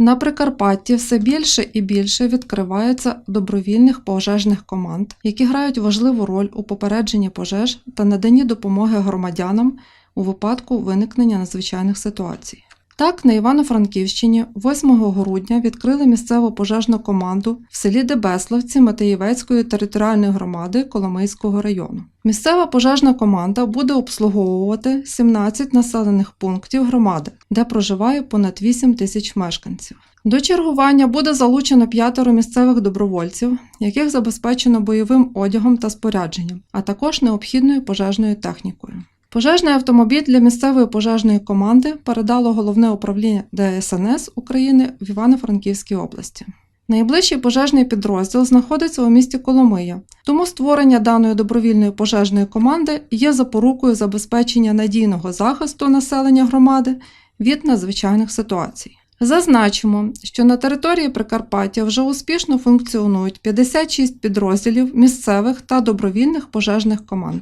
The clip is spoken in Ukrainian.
На Прикарпатті все більше і більше відкривається добровільних пожежних команд, які грають важливу роль у попередженні пожеж та наданні допомоги громадянам у випадку виникнення надзвичайних ситуацій. Так, на Івано-Франківщині 8 грудня відкрили місцеву пожежну команду в селі Дебеславці Матеєвецької територіальної громади Коломийського району. Місцева пожежна команда буде обслуговувати 17 населених пунктів громади, де проживає понад 8 тисяч мешканців. До чергування буде залучено п'ятеро місцевих добровольців, яких забезпечено бойовим одягом та спорядженням, а також необхідною пожежною технікою. Пожежний автомобіль для місцевої пожежної команди передало головне управління ДСНС України в Івано-Франківській області. Найближчий пожежний підрозділ знаходиться у місті Коломия, тому створення даної добровільної пожежної команди є запорукою забезпечення надійного захисту населення громади від надзвичайних ситуацій. Зазначимо, що на території Прикарпаття вже успішно функціонують 56 підрозділів місцевих та добровільних пожежних команд.